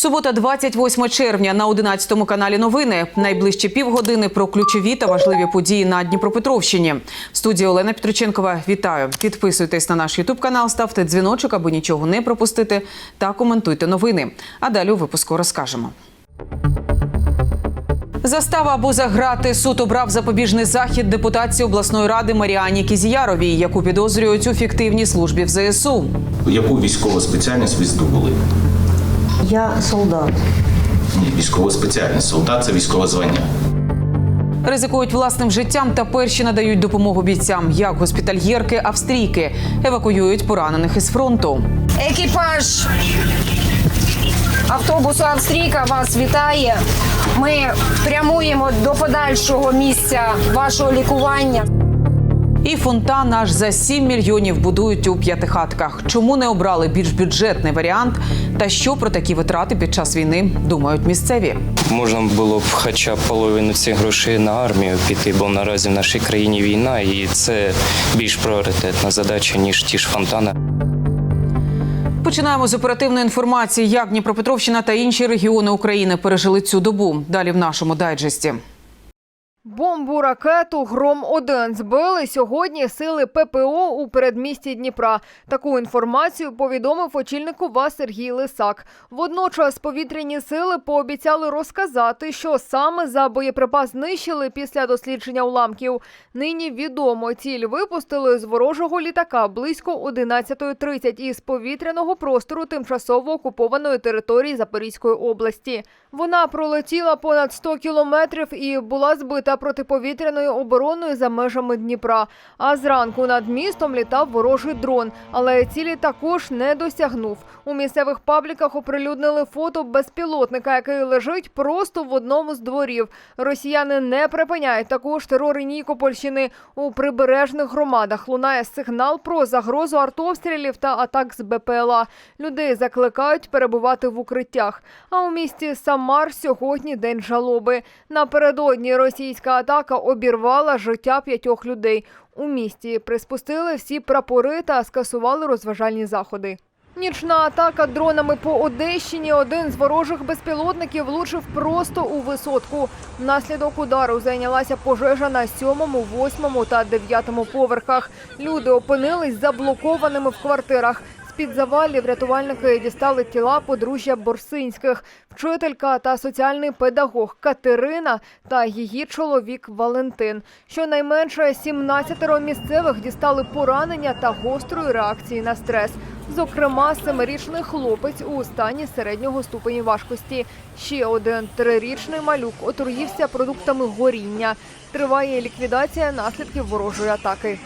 Субота, 28 червня на 11 каналі новини. Найближчі півгодини про ключові та важливі події на Дніпропетровщині. В студії Олена Петрученкова. Вітаю! Підписуйтесь на наш Ютуб канал, ставте дзвіночок, аби нічого не пропустити, та коментуйте новини. А далі у випуску розкажемо. Застава або заграти суд обрав запобіжний захід депутатці обласної ради Маріані Кізіяровій, яку підозрюють у фіктивній службі в ЗСУ. Яку військову спеціальність ви здобули? Я солдат. Ні, військова спеціальність. Солдат це військове звання. Ризикують власним життям та перші надають допомогу бійцям, як госпітальєрки австрійки евакуюють поранених із фронту. Екіпаж автобусу Австрійка вас вітає. Ми прямуємо до подальшого місця вашого лікування. І фонтан аж за 7 мільйонів будують у п'ятихатках. Чому не обрали більш бюджетний варіант? Та що про такі витрати під час війни думають місцеві? Можна було б хоча б половину цих грошей на армію піти, бо наразі в нашій країні війна, і це більш пріоритетна задача, ніж ті ж фонтани. Починаємо з оперативної інформації, як Дніпропетровщина та інші регіони України пережили цю добу. Далі в нашому дайджесті. Бомбу ракету Гром 1 збили сьогодні сили ППО у передмісті Дніпра. Таку інформацію повідомив очільник УВА Сергій Лисак. Водночас повітряні сили пообіцяли розказати, що саме за боєприпас знищили після дослідження уламків. Нині відомо, ціль випустили з ворожого літака близько 11.30 із повітряного простору тимчасово окупованої території Запорізької області. Вона пролетіла понад 100 кілометрів і була збита протиповітряною обороною за межами Дніпра. А зранку над містом літав ворожий дрон, але цілі також не досягнув. У місцевих пабліках оприлюднили фото безпілотника, який лежить просто в одному з дворів. Росіяни не припиняють також терори Нікопольщини. У прибережних громадах лунає сигнал про загрозу артовстрілів та атак з БПЛА. Людей закликають перебувати в укриттях. А у місті Самар сьогодні день жалоби. Напередодні російська атака обірвала життя п'ятьох людей. У місті приспустили всі прапори та скасували розважальні заходи. Нічна атака дронами по Одещині. Один з ворожих безпілотників влучив просто у висотку. Внаслідок удару зайнялася пожежа на сьомому, восьмому та дев'ятому поверхах. Люди опинились заблокованими в квартирах. З-під завалів рятувальники дістали тіла подружжя Борсинських, вчителька та соціальний педагог Катерина та її чоловік Валентин. Щонайменше 17 місцевих дістали поранення та гострої реакції на стрес. Зокрема, семирічний хлопець у стані середнього ступені важкості. Ще один трирічний малюк отруївся продуктами горіння. Триває ліквідація наслідків ворожої атаки.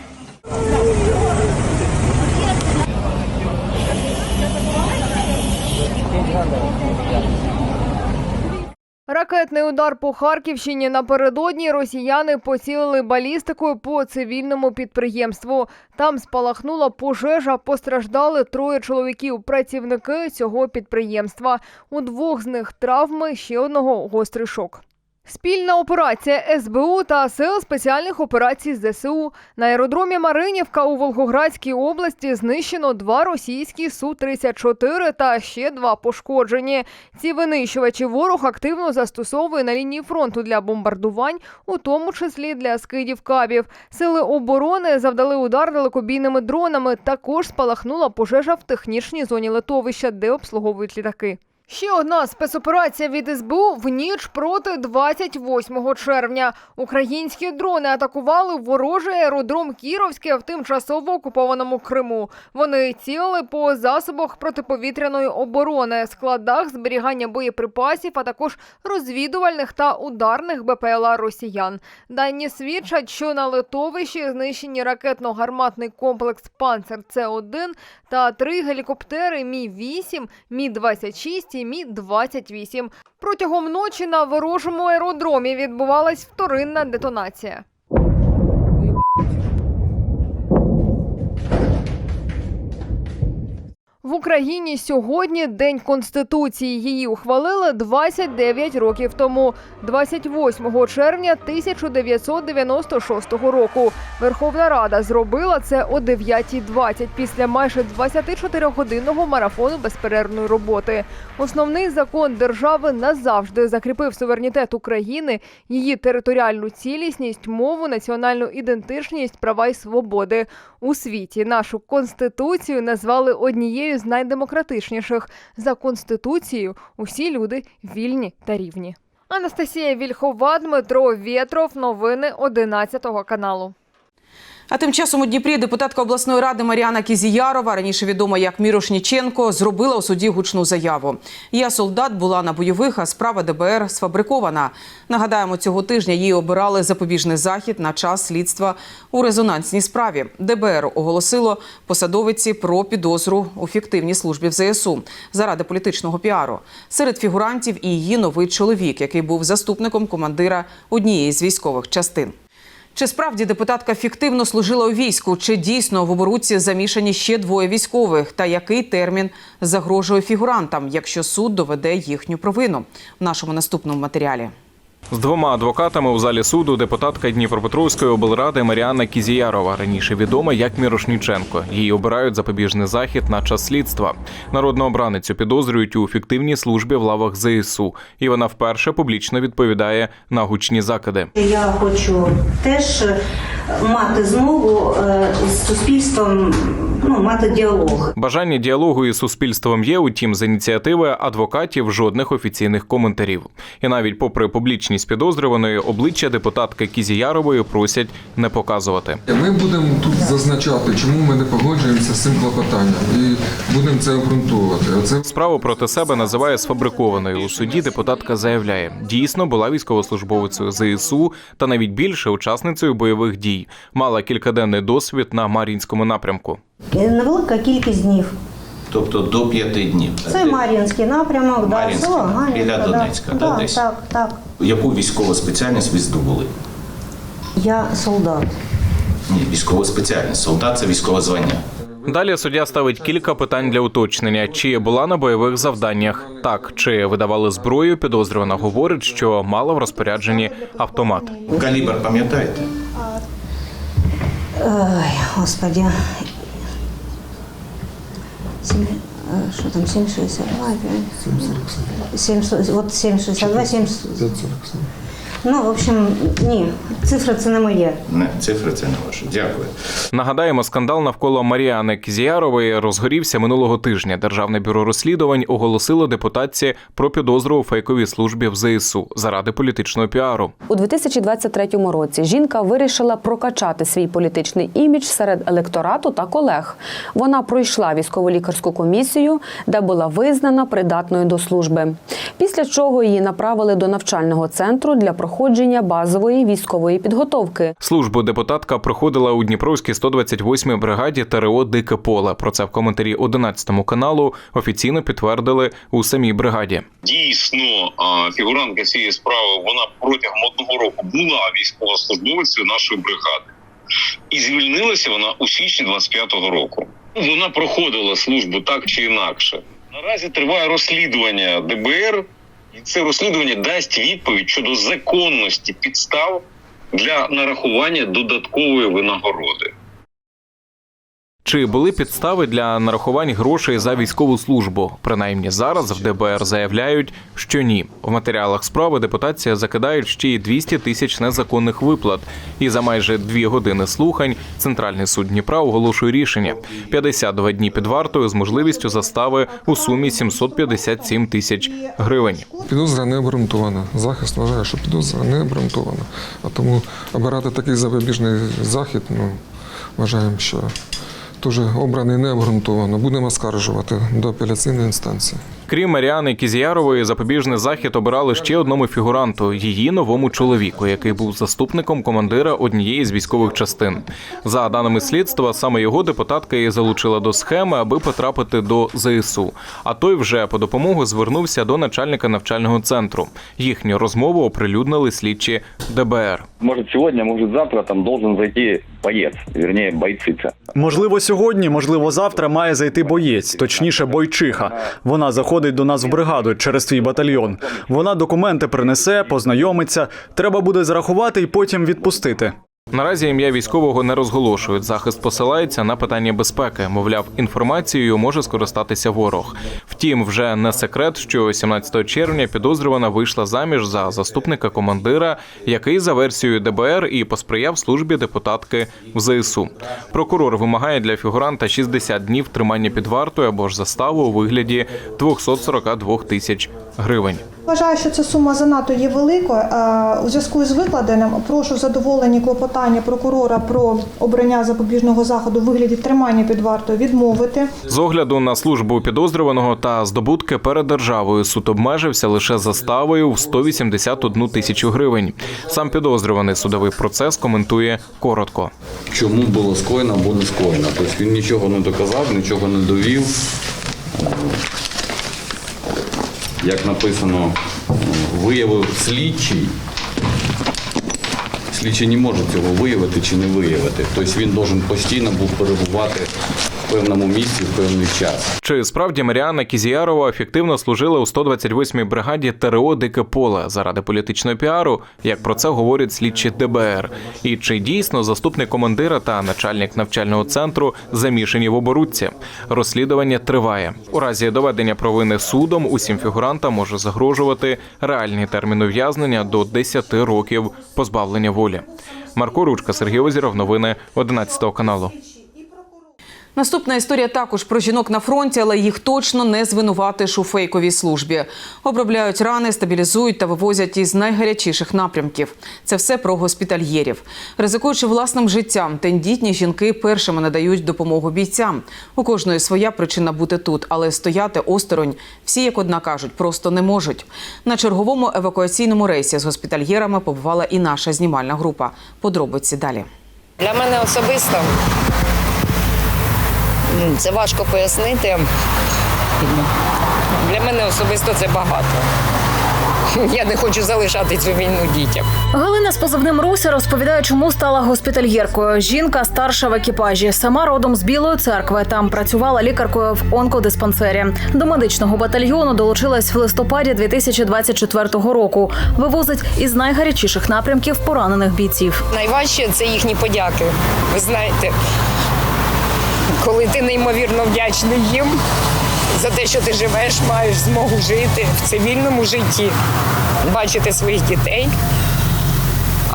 Ракетний удар по Харківщині напередодні росіяни поцілили балістикою по цивільному підприємству. Там спалахнула пожежа, постраждали троє чоловіків, працівники цього підприємства. У двох з них травми, ще одного гострий шок. Спільна операція СБУ та сил спеціальних операцій ЗСУ на аеродромі Маринівка у Волгоградській області знищено два російські Су-34 та ще два пошкоджені. Ці винищувачі ворог активно застосовує на лінії фронту для бомбардувань, у тому числі для скидів кабів. Сили оборони завдали удар далекобійними дронами. Також спалахнула пожежа в технічній зоні литовища, де обслуговують літаки. Ще одна спецоперація від СБУ в ніч проти 28 червня. Українські дрони атакували ворожий аеродром Кіровське в тимчасово окупованому Криму. Вони цілили по засобах протиповітряної оборони, складах зберігання боєприпасів, а також розвідувальних та ударних БПЛА росіян. Дані свідчать, що на литовищі знищені ракетно-гарматний комплекс Панцер С-1 та три гелікоптери Мі 8 Мі 26 і Мі 28 Протягом ночі на ворожому аеродромі відбувалась вторинна детонація. В Україні сьогодні День Конституції. Її ухвалили 29 років тому, 28 червня 1996 року. Верховна Рада зробила це о 9.20 після майже 24-годинного марафону безперервної роботи. Основний закон держави назавжди закріпив суверенітет України, її територіальну цілісність, мову, національну ідентичність, права і свободи. У світі нашу конституцію назвали однією з найдемократичніших. За конституцією усі люди вільні та рівні. Анастасія Вільхова, Дмитро Вєтров. Новини 11 каналу. А тим часом у Дніпрі депутатка обласної ради Маріана Кізіярова, раніше відома як Мірошніченко, зробила у суді гучну заяву. Я солдат була на бойових, а справа ДБР сфабрикована. Нагадаємо, цього тижня їй обирали запобіжний захід на час слідства у резонансній справі. ДБР оголосило посадовиці про підозру у фіктивній службі в ЗСУ заради політичного піару. Серед фігурантів і її новий чоловік, який був заступником командира однієї з військових частин. Чи справді депутатка фіктивно служила у війську? Чи дійсно в оборудці замішані ще двоє військових? Та який термін загрожує фігурантам, якщо суд доведе їхню провину? В нашому наступному матеріалі. З двома адвокатами у залі суду депутатка Дніпропетровської облради Маріанна Кізіярова, раніше відома як Мірошніченко. Її обирають запобіжний захід на час слідства. Народну обраницю підозрюють у фіктивній службі в лавах ЗСУ, і вона вперше публічно відповідає на гучні закиди. Я хочу теж мати змогу е, з суспільством ну, мати діалог. Бажання діалогу із суспільством є, утім, з ініціативи адвокатів жодних офіційних коментарів. І навіть попри публічність підозрюваної, обличчя депутатки Кізіярової просять не показувати. Ми будемо тут зазначати, чому ми не погоджуємося з цим клопотанням, і будемо це обґрунтовувати. Оце Справу проти себе називає сфабрикованою. У суді депутатка заявляє, дійсно була військовослужбовицею ЗСУ та навіть більше учасницею бойових дій. Мала кількаденний досвід на Мар'їнському напрямку. Невелика кількість днів. Тобто до п'яти днів. Це Мар'їнський напрямок, да, Мар'їнський, біля да. Донецька, да, да, десь? так, так. Яку військову спеціальність ви здобули? Я солдат. Ні, військова спеціальність. Солдат це військове звання. Далі суддя ставить кілька питань для уточнення: чи була на бойових завданнях? Так, чи видавали зброю? Підозрювана говорить, що мала в розпорядженні автомат. Калібр пам'ятаєте? Ой, господи. Що там, 7,62? 7,40, от 7,62, 7... 547. Ну, в общем, ні, цифра це не моє. Не, цифри це не ваші. Дякую. Нагадаємо, скандал навколо Маріани Кізіярової розгорівся минулого тижня. Державне бюро розслідувань оголосило депутатці про підозру у фейковій службі в ЗСУ заради політичного піару. У 2023 році жінка вирішила прокачати свій політичний імідж серед електорату та колег. Вона пройшла військово-лікарську комісію, де була визнана придатною до служби. Після чого її направили до навчального центру для проходження базової військової підготовки. Службу депутатка проходила у Дніпровській 128-й бригаді ТРО Дике поле. Про це в коментарі 11 каналу офіційно підтвердили у самій бригаді. Дійсно, фігурантка цієї справи вона протягом одного року була військовослужбовицею нашої бригади, і звільнилася вона у січні 25-го року. Вона проходила службу так чи інакше. Наразі триває розслідування ДБР, і це розслідування дасть відповідь щодо законності підстав для нарахування додаткової винагороди. Чи були підстави для нарахувань грошей за військову службу? Принаймні зараз в ДБР заявляють, що ні. В матеріалах справи депутація закидають ще й 200 тисяч незаконних виплат. І за майже дві години слухань Центральний суд Дніпра оголошує рішення: 52 дні під вартою з можливістю застави у сумі 757 тисяч гривень. Підозра не обґрунтована. Захист вважає, що підозра не обґрунтована. А тому обирати такий запобіжний захід, ну, вважаємо, що теж обраний необґрунтовано. Будемо оскаржувати до апеляційної інстанції. Крім Маріани Кізіярової, запобіжний захід обирали ще одному фігуранту її новому чоловіку, який був заступником командира однієї з військових частин. За даними слідства, саме його депутатка і залучила до схеми, аби потрапити до ЗСУ. А той вже по допомогу звернувся до начальника навчального центру. Їхню розмову оприлюднили слідчі ДБР. может сегодня, может завтра там должен зайти боєць, вірніше, бойциця. Можливо, сьогодні, можливо, завтра має зайти боєць, точніше, бойчиха. Вона заходить до нас в бригаду через твій батальйон. Вона документи принесе, познайомиться. Треба буде зарахувати і потім відпустити. Наразі ім'я військового не розголошують. Захист посилається на питання безпеки. Мовляв, інформацією може скористатися ворог. Втім, вже не секрет, що 17 червня підозрювана вийшла заміж за заступника командира, який за версією ДБР і посприяв службі депутатки в ЗСУ. Прокурор вимагає для фігуранта 60 днів тримання під вартою або ж заставу у вигляді 242 тисяч гривень. Вважаю, що ця сума занадто є великою. У зв'язку з викладеним прошу задоволені клопотання прокурора про обрання запобіжного заходу у вигляді тримання під вартою відмовити. З огляду на службу підозрюваного та здобутки перед державою суд обмежився лише заставою в 181 тисячу гривень. Сам підозрюваний судовий процес коментує коротко. чому було скоєно або не скоєно. Тобто він нічого не доказав, нічого не довів. Як написано, виявив слідчий. Слідчий не може цього виявити чи не виявити. Тобто він должен постійно був перебувати певному місці в певний час. Чи справді Маріанна Кізіярова ефективно служила у 128-й бригаді ТРО Дике поле заради політичного піару, як про це говорять слідчі ДБР? І чи дійсно заступник командира та начальник навчального центру замішані в оборудці? Розслідування триває. У разі доведення провини судом усім фігурантам може загрожувати реальний термін ув'язнення до 10 років позбавлення волі. Марко Ручка, Сергій Озіров, новини 11 каналу. Наступна історія також про жінок на фронті, але їх точно не звинуватиш у фейковій службі. Обробляють рани, стабілізують та вивозять із найгарячіших напрямків. Це все про госпітальєрів. Ризикуючи власним життям, тендітні жінки першими надають допомогу бійцям. У кожної своя причина бути тут, але стояти осторонь всі, як одна кажуть, просто не можуть. На черговому евакуаційному рейсі з госпітальєрами побувала і наша знімальна група. Подробиці далі. Для мене особисто це важко пояснити. Для мене особисто це багато. Я не хочу залишати цю війну дітям. Галина з позивним Руся розповідає, чому стала госпітальєркою. Жінка старша в екіпажі, сама родом з Білої церкви. Там працювала лікаркою в онкодиспансері. До медичного батальйону долучилась в листопаді 2024 року. Вивозить із найгарячіших напрямків поранених бійців. Найважче це їхні подяки. Ви знаєте, коли ти неймовірно вдячний їм за те, що ти живеш, маєш змогу жити в цивільному житті, бачити своїх дітей.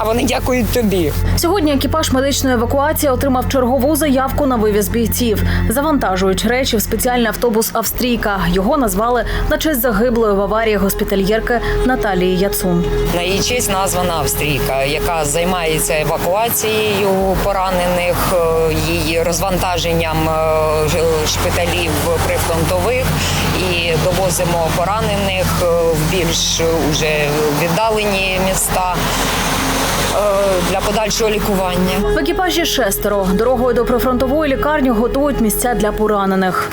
А вони дякують тобі. Сьогодні екіпаж медичної евакуації отримав чергову заявку на вивіз бійців. Завантажують речі в спеціальний автобус Австрійка. Його назвали на честь загиблої в аварії госпітальєрки Наталії Яцун. На її честь названа Австрійка, яка займається евакуацією поранених, е, її розвантаженням е, шпиталів прифронтових і довозимо поранених е, в більш уже віддалені міста для подальшого лікування. В екіпажі шестеро. Дорогою до прифронтової лікарні готують місця для поранених.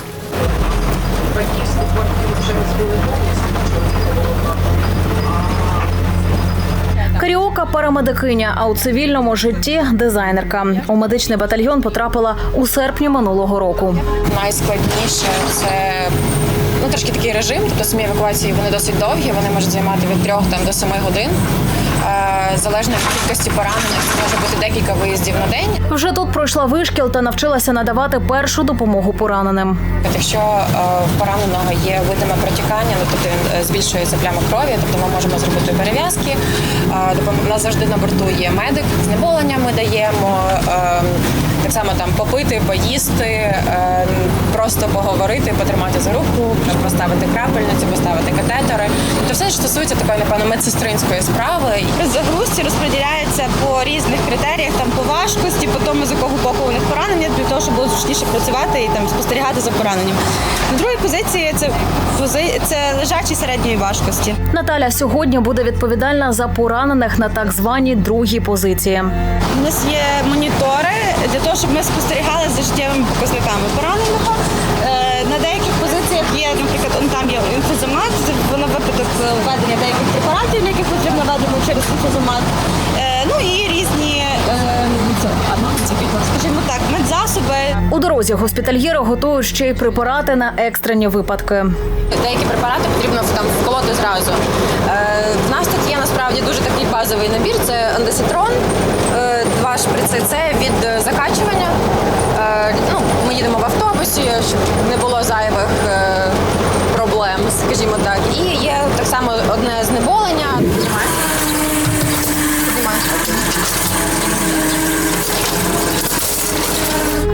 Каріока парамедикиня, а у цивільному житті дизайнерка. У медичний батальйон потрапила у серпні минулого року. Найскладніше це ну трошки такий режим, тобто самі евакуації вони досить довгі, вони можуть займати від трьох там до семи годин. Е, залежно від кількості поранених, це може бути декілька виїздів на день. Вже тут пройшла вишкіл та навчилася надавати першу допомогу пораненим. Якщо е, в пораненого є видиме протікання, ну тобто він е, збільшується пляма крові, тобто ми можемо зробити перев'язки. У нас завжди на борту є медик, знеболення ми даємо. Так само там попити, поїсти, е, просто поговорити, потримати за руку, поставити крапельницю, поставити катетери. Тобто все, що стосується такої, напевно, медсестринської справи. Загрузці розподіляється по різних критеріях, там по важкості, по тому з якого боку у них поранення, для того, щоб було зручніше працювати і там спостерігати за пораненням. На другій позиції це це лежачі середньої важкості. Наталя сьогодні буде відповідальна за поранених на так званій другій позиції. У нас є монітори для того, щоб ми спостерігали за життєвими показниками пораненого. Е, На деяких позиціях є, наприклад, он там є інфузомат, на випадок введення деяких препаратів, які потрібно введемо через інфузомат. Е, Ну і різні е, а, скажімо так, медзасоби. У дорозі госпітальєри готують ще й препарати на екстрені випадки. Деякі препарати потрібно там вколоти зразу. В нас тут є насправді дуже такий базовий набір. Це андеситрон, е, два шприци. Це від е, закачування. Е, ну, ми їдемо в автобусі, щоб не було зайвих е, проблем, скажімо так. І є так само одне знеболення. Піднімай. Піднімай.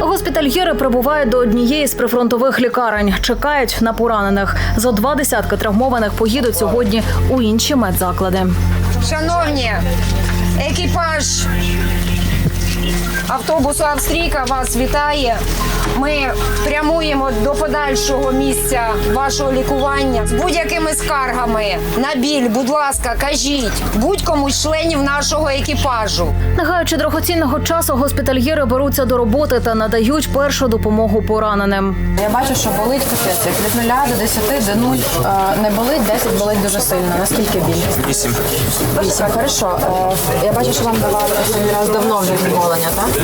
Госпітальєри прибувають до однієї з прифронтових лікарень. Чекають на поранених. Зо два десятки травмованих поїдуть сьогодні у інші медзаклади. Шановні, екіпаж автобусу Австрійка вас вітає. Ми прямуємо до подальшого місця вашого лікування з будь-якими скаргами. На біль, будь ласка, кажіть будь-кому з членів нашого екіпажу. Не гаючи дорогоцінного часу, госпітальєри беруться до роботи та надають першу допомогу пораненим. Я бачу, що болить капець. Від 0 до 10, до 0 не болить, 10 болить дуже сильно. Наскільки біль? 8. 8, хорошо. Е, Я бачу, що вам давали останній раз давно вже знеболення, так?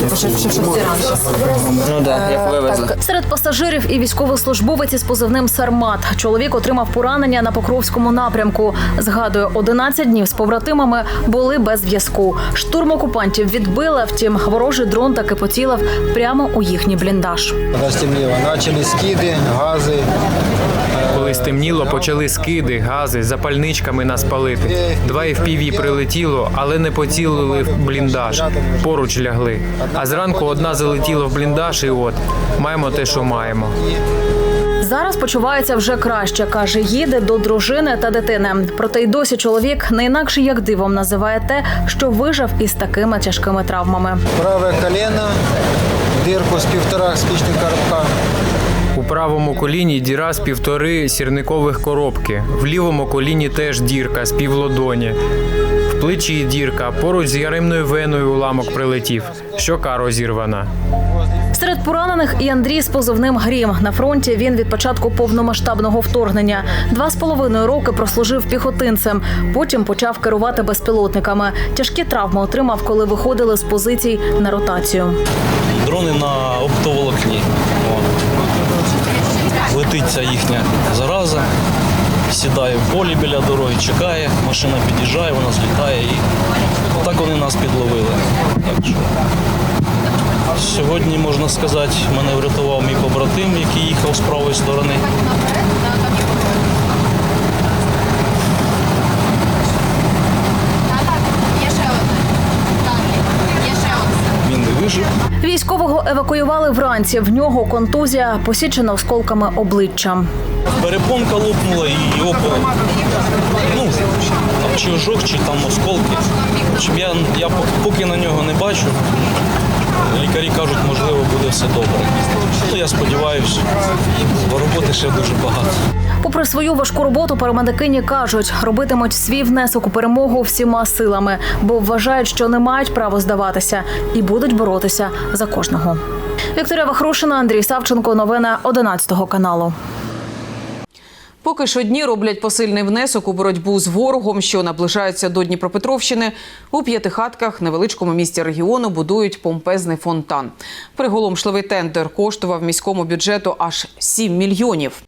Ну так, як вивезли. Серед пасажирів і військовослужбовець із позивним Сармат. Чоловік отримав поранення на Покровському напрямку. Згадує, 11 днів з побратимами були без зв'язку. Штурм окупантів відбили, втім, ворожий дрон таки поцілив прямо у їхній бліндаж. Розтемніло, почали скиди, гази. Коли стемніло, почали скиди, гази, запальничками нас палити. Два FPV прилетіло, але не поцілили в бліндаж. Поруч лягли. А зранку одна залетіла в бліндаж, і от маємо те, що маємо. Зараз почувається вже краще. каже, їде до дружини та дитини. Проте й досі чоловік не інакше як дивом називає те, що вижив із такими тяжкими травмами. Праве коліно, дирку з півтора спічних коробка. Правому коліні діра з півтори сірникових коробки. В лівому коліні теж дірка з півлодоні. В плечі дірка, поруч з яремною веною уламок прилетів. Щока розірвана. Серед поранених і Андрій з позивним Грім на фронті. Він від початку повномасштабного вторгнення два з половиною роки прослужив піхотинцем. Потім почав керувати безпілотниками. Тяжкі травми отримав, коли виходили з позицій на ротацію. Дрони на оптоволокні. Ця їхня зараза, сідає в полі біля дороги, чекає, машина під'їжджає, вона злітає і так вони нас підловили. Так що сьогодні, можна сказати, мене врятував мій побратим, який їхав з правої сторони. Він не вижив. Евакуювали вранці. В нього контузія посічена осколками обличчя. Перепонка лопнула і око. Ну, чи ожог, чи там осколки. Я, я поки на нього не бачу. Лікарі кажуть, можливо, буде все добре. Ну, я сподіваюся, бо роботи ще дуже багато. Попри свою важку роботу, парамедикині кажуть, робитимуть свій внесок у перемогу всіма силами, бо вважають, що не мають права здаватися і будуть боротися за кожного. Вікторія Вахрушина, Андрій Савченко. Новини 11 каналу. Поки що дні роблять посильний внесок у боротьбу з ворогом, що наближається до Дніпропетровщини. У п'ятихатках невеличкому місті регіону будують помпезний фонтан. Приголомшливий тендер коштував міському бюджету аж 7 мільйонів.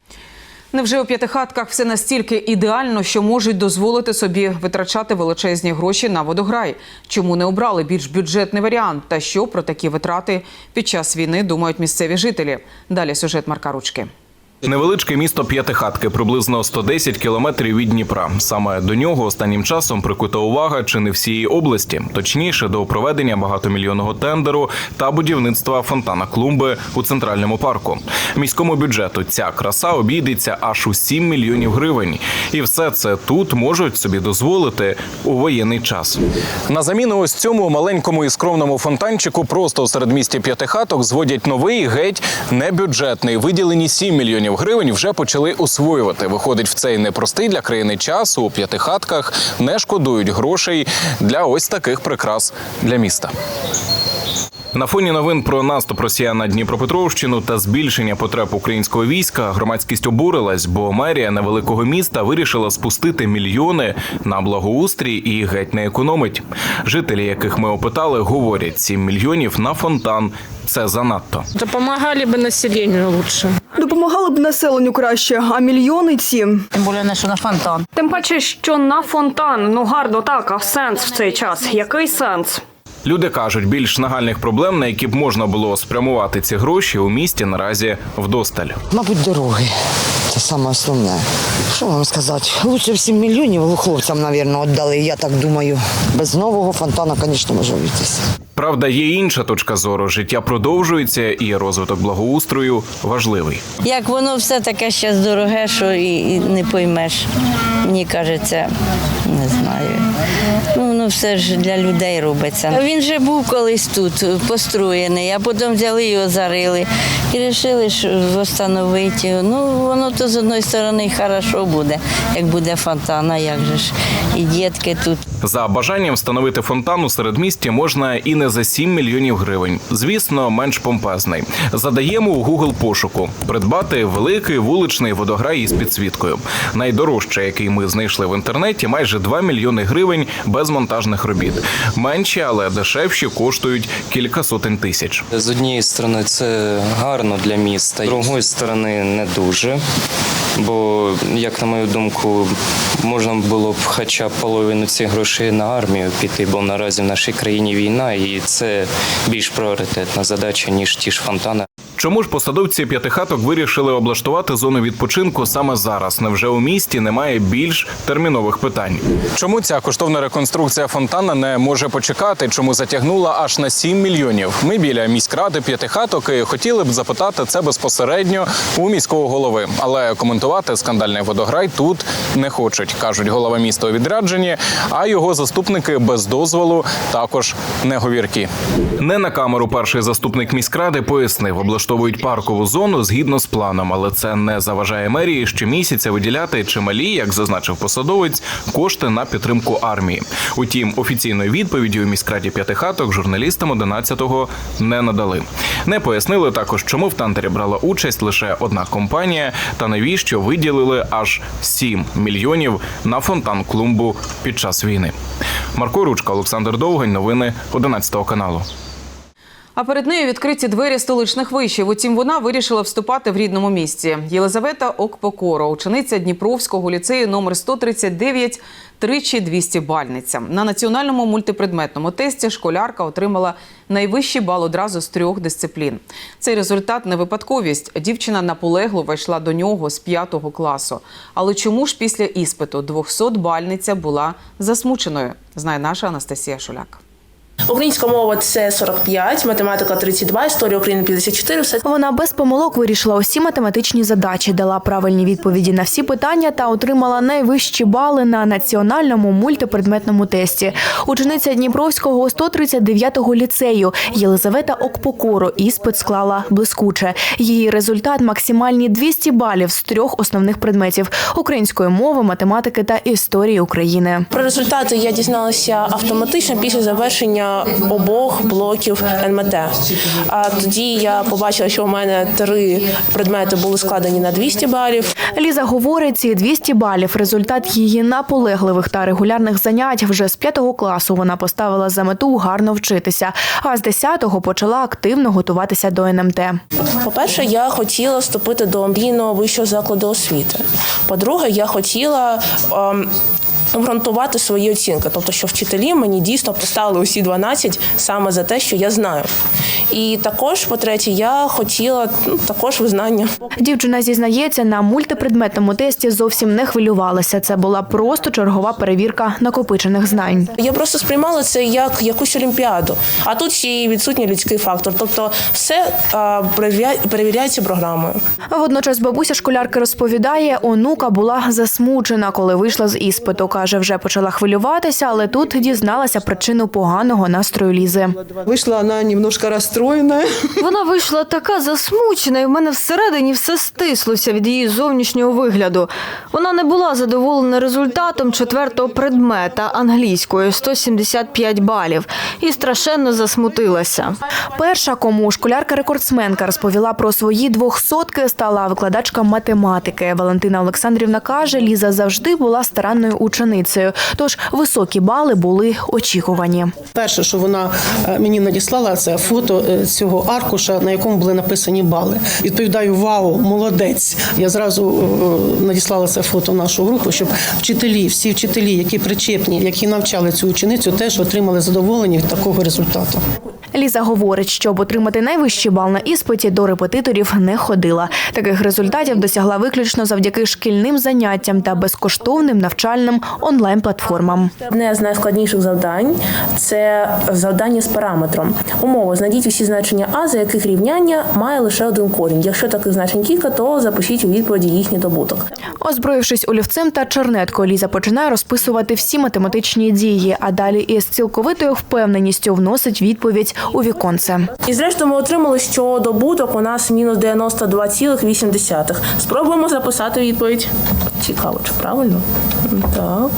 Невже у п'ятихатках все настільки ідеально, що можуть дозволити собі витрачати величезні гроші на водограй? Чому не обрали більш бюджетний варіант? Та що про такі витрати під час війни думають місцеві жителі? Далі сюжет Марка Ручки. Невеличке місто П'ятихатки, приблизно 110 кілометрів від Дніпра. Саме до нього останнім часом прикута увага чи не всієї області, точніше до проведення багатомільйонного тендеру та будівництва фонтана клумби у центральному парку. Міському бюджету ця краса обійдеться аж у 7 мільйонів гривень, і все це тут можуть собі дозволити у воєнний час. На заміну ось цьому маленькому і скромному фонтанчику просто у середмісті П'ятихаток зводять новий геть небюджетний. Виділені 7 мільйонів гривень вже почали освоювати. Виходить, в цей непростий для країни час у п'ятихатках не шкодують грошей для ось таких прикрас для міста. На фоні новин про наступ росіян на Дніпропетровщину та збільшення потреб українського війська громадськість обурилась, бо мерія невеликого міста вирішила спустити мільйони на благоустрій і геть не економить. Жителі, яких ми опитали, говорять, 7 мільйонів на фонтан це занадто. Допомагали б населенню лучше. Допомагали б населенню краще, а мільйони ці. Тим більше не що на фонтан. Тим паче, що на фонтан. Ну гарно так, а сенс в цей час. Який сенс? Люди кажуть, більш нагальних проблем, на які б можна було спрямувати ці гроші, у місті наразі вдосталь. Мабуть, дороги. Це саме основне. Що вам сказати? Лучше б 7 мільйонів хлопцям, мабуть, віддали, я так думаю. Без нового фонтана, звісно, може обійтися. Правда, є інша точка зору. Життя продовжується, і розвиток благоустрою важливий. Як воно все таке ще дороге, що і, і не поймеш. Мені кажеться, не знаю. Ну, воно все ж для людей робиться. Він же був колись тут построєний, а потім взяли його зарили і вирішили встановити. Ну, воно то з одної сторони хорошо буде, як буде фонтан, а як же ж і дітки тут. За бажанням встановити фонтан у середмісті можна і не за 7 мільйонів гривень. Звісно, менш помпезний. Задаємо у Google пошуку придбати великий вуличний водограй із підсвіткою. Найдорожче, який ми знайшли в інтернеті, майже 2 мільйони гривень без монтажних робіт. Менші, але дешевші коштують кілька сотень тисяч. З однієї сторони, це гарно для міста, з другої сторони, не дуже. Бо, як на мою думку, можна було б хоча б половину цих грошей на армію піти, бо наразі в нашій країні війна, і це більш пріоритетна задача, ніж ті ж фонтани. Чому ж посадовці п'ятихаток вирішили облаштувати зону відпочинку саме зараз? Невже у місті немає більш термінових питань? Чому ця коштовна реконструкція фонтана не може почекати? Чому затягнула аж на 7 мільйонів? Ми біля міськради п'ятихаток і хотіли б запитати це безпосередньо у міського голови, але коментувати скандальний водограй тут не хочуть. кажуть, голова міста у відрядженні, а його заступники без дозволу також не говірки. Не на камеру перший заступник міськради пояснив, облаштовують паркову зону згідно з планом, але це не заважає мерії щомісяця виділяти чималі, як зазначив посадовець, кошти на підтримку армії. Утім, офіційної відповіді у міськраді п'ятихаток журналістам 11-го не надали. Не пояснили також, чому в тантері брала участь лише одна компанія, та навіщо виділили аж 7 мільйонів на фонтан клумбу під час війни. Марко Ручка, Олександр Довгань, новини 11 каналу. А перед нею відкриті двері столичних вишів. Утім, вона вирішила вступати в рідному місці. Єлизавета Окпокоро, учениця Дніпровського ліцею номер 139, тричі 200 бальниця. На національному мультипредметному тесті школярка отримала найвищий бал одразу з трьох дисциплін. Цей результат не випадковість. Дівчина наполегло вийшла до нього з п'ятого класу. Але чому ж після іспиту 200 бальниця була засмученою? Знає наша Анастасія Шуляк. Українська мова це 45, математика 32, історія України 54. Все Вона без помилок вирішила усі математичні задачі, дала правильні відповіді на всі питання та отримала найвищі бали на національному мультипредметному тесті. Учениця Дніпровського 139-го ліцею Єлизавета Окпокоро іспит склала блискуче. Її результат максимальні 200 балів з трьох основних предметів української мови, математики та історії України. Про результати я дізналася автоматично після завершення обох блоків НМТ. А тоді я побачила, що у мене три предмети були складені на 200 балів. Ліза говорить, ці 200 балів – результат її наполегливих та регулярних занять. Вже з п'ятого класу вона поставила за мету гарно вчитися, а з 10-го почала активно готуватися до НМТ. По-перше, я хотіла вступити до мрійного вищого закладу освіти. По-друге, я хотіла. ем, Обґрунтувати свої оцінки, тобто, що вчителі мені дійсно поставили усі 12 саме за те, що я знаю. І також, по-третє, я хотіла ну, також визнання. Дівчина зізнається, на мультипредметному тесті зовсім не хвилювалася. Це була просто чергова перевірка накопичених знань. Я просто сприймала це як якусь олімпіаду. А тут ще й відсутній людський фактор. Тобто, все а, перевіряється програмою. Водночас бабуся школярки розповідає, онука була засмучена, коли вийшла з іспиту. Каже, вже почала хвилюватися, але тут дізналася причину поганого настрою Лізи. Вышла она немножко расстроенная. Вона вийшла така засмучена, і в мене всередині все стислося від її зовнішнього вигляду. Вона не була задоволена результатом четвертого предмета англійської 175 балів і страшенно засмутилася. Перша, кому школярка-рекордсменка розповіла про свої двохсотки, стала викладачка математики. Валентина Олександрівна каже, Ліза завжди була старанною ученицею, тож високі бали були очікувані. Перше, що вона е, мені надіслала, це фото е, цього аркуша, на якому були написані бали. Відповідаю, вау, молодець. Я зразу е, надіслала це фото в нашу групу, щоб вчителі, всі вчителі, які причепні, які навчали цю ученицю, теж отримали задоволення від такого результату. Ліза говорить, щоб отримати найвищий бал на іспиті, до репетиторів не ходила. Таких результатів досягла виключно завдяки шкільним заняттям та безкоштовним навчальним онлайн-платформам. Одне з найскладніших завдань це завдання з параметром. Умова знайдіть усі значення А, за яких рівняння має лише один корінь. Якщо таких значень кілька, то запишіть у відповіді їхній добуток. Озброївшись олівцем та чернеткою, Ліза починає розписувати всі математичні дії, а далі із цілковитою впевненістю вносить відповідь у віконце. І зрештою ми отримали, що добуток у нас мінус 92,8. Спробуємо записати відповідь. Цікаво, чи правильно? Так,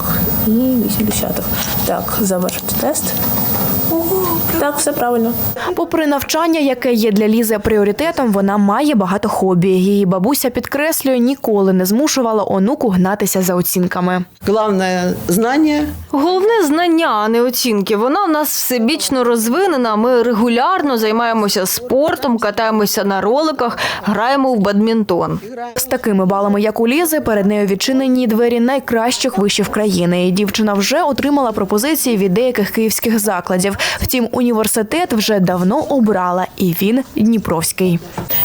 і 8 десятих. Так, завершити тест. Так, все правильно. Попри навчання, яке є для Лізи пріоритетом, вона має багато хобі. Її бабуся підкреслює, ніколи не змушувала онуку гнатися за оцінками. Головне знання. Головне знання, а не оцінки. Вона в нас всебічно розвинена. Ми регулярно займаємося спортом, катаємося на роликах, граємо в бадмінтон. З такими балами, як у Лізи, перед нею відчинені двері найкращих вишів країни. І Дівчина вже отримала пропозиції від деяких київських закладів. Втім, університет вже давно обрала, і він Дніпровський.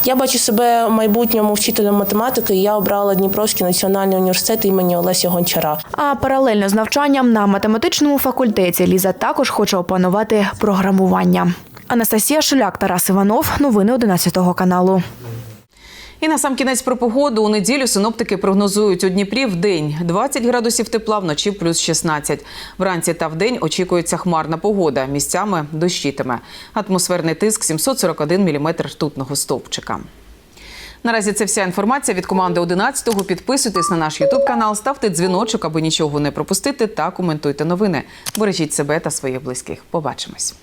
Я бачу себе в майбутньому вчителем математики. і Я обрала Дніпровський національний університет імені Олеся Гончара. А паралельно з навчанням на математичному факультеті Ліза також хоче опанувати програмування. Анастасія Шуляк, Тарас Іванов. Новини 11 каналу. І на сам кінець про погоду у неділю синоптики прогнозують у Дніпрі в день 20 градусів тепла, вночі плюс 16. Вранці та вдень очікується хмарна погода. Місцями дощитиме. Атмосферний тиск 741 міліметр ртутного стовпчика. Наразі це вся інформація від команди 11-го. Підписуйтесь на наш Ютуб канал, ставте дзвіночок, аби нічого не пропустити, та коментуйте новини. Бережіть себе та своїх близьких. Побачимось.